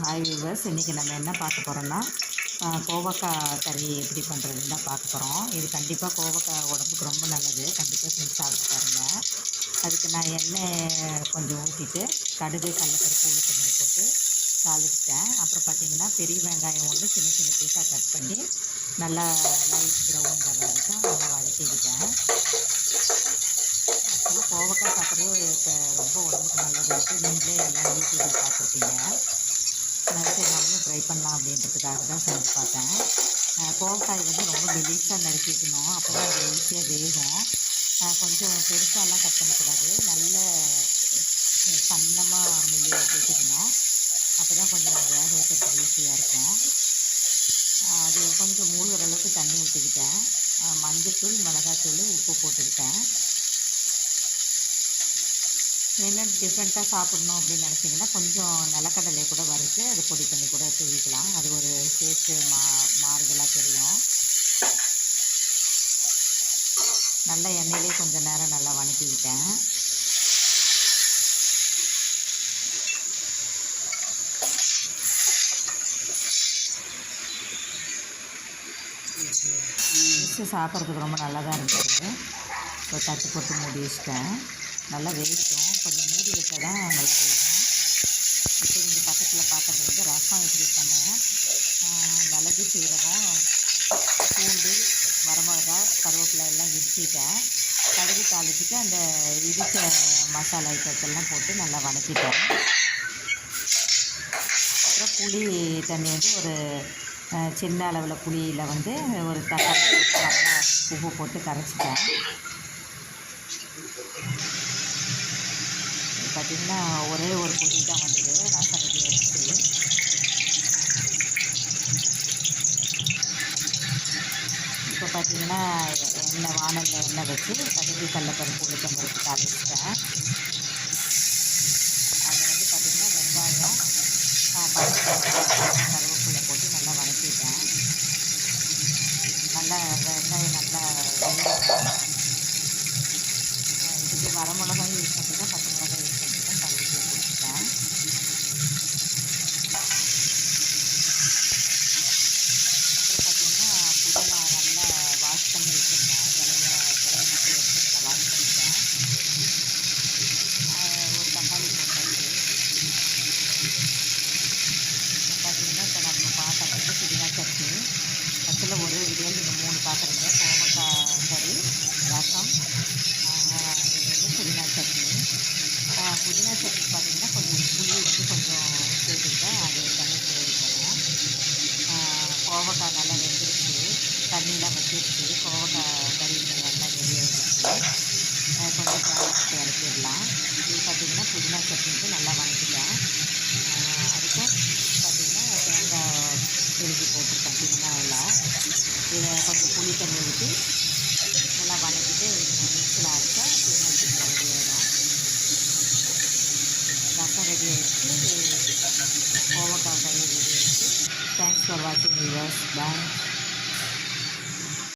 Hi viewers இன்றைக்கி நம்ம என்ன பார்க்க போகிறோன்னா கோவக்காய் கறி எப்படி பண்ணுறதுன்னு தான் பார்க்க போகிறோம் இது கண்டிப்பாக கோவக்காய் உடம்புக்கு ரொம்ப நல்லது. கண்டிப்பாக செஞ்சு சாப்பிட்டு பாருங்கள் அதுக்கு நான் எண்ணெய் கொஞ்சம் ஊற்றிட்டு கடுகு கடலப்பருப்பு உளுத்தம்பருப்பு போட்டு தாளிச்சிட்டேன். அப்புறம் பார்த்திங்கன்னா பெரிய வெங்காயம் ஒன்று சின்ன சின்ன பீஸாக கட் பண்ணி நல்லா லைட் ப்ரௌன் வர வரைக்கும் நல்லா வதக்கிக்கிட்டேன். கோவக்காய் சாப்பிட்றது ரொம்ப உடம்புக்கு நல்லது. நீங்களே எல்லாம் யூடியூப்பில் பார்த்துருக்கீங்க நான் சரி நம்மளும் ட்ரை பண்ணலாம் அப்படின்றதுக்காக தான் செஞ்சு பார்த்தேன். கோவக்காய் வந்து ரொம்ப மெலிசாக நறுக்கிக்கணும். அப்போ தான் அது ஈஸியாக வேகும். கொஞ்சம் பெருசாலாம் கட் பண்ணக்கூடாது. நல்ல சன்னமாக மெல்லி வெட்டிக்கணும் அப்போ தான் கொஞ்சம் வேக வைக்கிறதுக்கு ஈஸியாக இருக்கும். அது கொஞ்சம் மூழ்கிற அளவுக்கு தண்ணி ஊற்றிக்கிட்டேன் மஞ்சள் தூள் மிளகாய் மிளகாத்தூள் உப்பு போட்டுக்கிட்டேன். என்ன டிஃப்ரெண்ட்டாக சாப்பிட்ணும் அப்படின்னு நினச்சிங்கன்னா கொஞ்சம் நிலக்கடலை கூட வறுத்து அது பொடி பண்ணி கூட தூவிக்கலாம். அது ஒரு டேஸ்ட்டு மா மாறுதலாக தெரியும். நல்ல எண்ணெயிலே கொஞ்சம் நேரம் நல்லா வணக்கிக்கிட்டேன். ஃபிஷ்ஷு சாப்பிட்றதுக்கு ரொம்ப நல்லா தான் இருந்தது ஸோ தட்டு போட்டு மூடி வச்சிட்டேன். நல்லா வேகட்டும். கொஞ்சம் மூடி வச்சா தான் நல்லா வேகும். இப்போ இந்த பக்கத்தில் பார்க்குறது வந்து ரசம் எப்படி பண்ணுவேன் மிளகு சீரகம் பூண்டு வரமிளகா கருவேப்பிலை எல்லாம் இடிச்சிட்டேன். கடுகு தாளிச்சிட்டு அந்த இடித்த மசாலா ஐட்டத்தெல்லாம் போட்டு நல்லா வணக்கிட்டேன் அப்புறம் புளி தண்ணி வந்து ஒரு சின்ன அளவில் புளியில் வந்து ஒரு தக்காளி நல்லா உப்பு போட்டு கரைச்சிட்டேன். பார்த்திங்கன்னா ஒரே ஒரு பொடி தான் வந்தது. ரசம் வச்சு இப்போ பார்த்தீங்கன்னா எண்ணெய் வானலில் எண்ணெய் வச்சு கடுகு கடலப்பருப்பு உளுத்தம்பருப்பு தாளிச்சிட்டேன். அதில் வந்து பார்த்திங்கன்னா வெங்காயம் பச்சை கருவேப்பிலை போட்டு நல்லா வதக்கிட்டேன். நல்லா வெங்காயம் நல்லா வேகட்டும். ஆ, இதுக்கு வரமிளகாயும் யூஸ் பண்ணிட்டேன் பச்சை மிளகாய் யூஸ் பண்ணிட்டேன் கருவேப்பிலை போட்டுட்டேன் அப்புறம் பார்த்தீங்கன்னா புதினா நல்லா வாஷ் பண்ணி வச்சுருந்தேன் இலைய இலைய மட்டும் எடுத்து நல்லா வாஷ் பண்ணிட்டேன் ஒரு தக்காளி போட்டு பார்த்தீங்கன்னா இப்போ நம்ம பாத்திரம் வந்து புதினா சட்னி பத்தில் ஒரே விடியல் நீங்கள் மூணு பாத்திரங்க கோவக்காய் கறி ரசம் இது வந்து புதினா சட்னி புதினா சட்னி பார்த்தீங்கன்னா கொஞ்சம் புளி வந்து கொஞ்சம் சேர்த்துக்கிட்டேன் அது தனி சுவை தரும் ஆஹ் கோவக்காய் நல்லா வெந்துருச்சு தண்ணியெலாம் போக கோவக்காய் கறி நல்லா ரெடி ஆகிடுச்சு கொஞ்சம் கேரட் இறக்கிடலாம் இது பார்த்திங்கன்னா புதினா சட்னிக்கு நல்லா வதக்கிட்டேன் அதுக்கும் பார்த்திங்கன்னா தேங்காய் திருப்பி போட்டிருக்கேன் புதினாவில் இதை கொஞ்சம் புளி தண்ணி ஊற்றி நல்லா வதக்கிட்டு மிக்சியில் அரைச்ச புதினா சட்னி ரெடி ஆகிடும் ரசம் ரெடி ஆகிடுச்சு கோவக்காய் கறி ரெடி ஆகிடுச்சு தேங்க்ஸ் ஃபார் வாட்சிங் வியூவர்ஸ் பாய்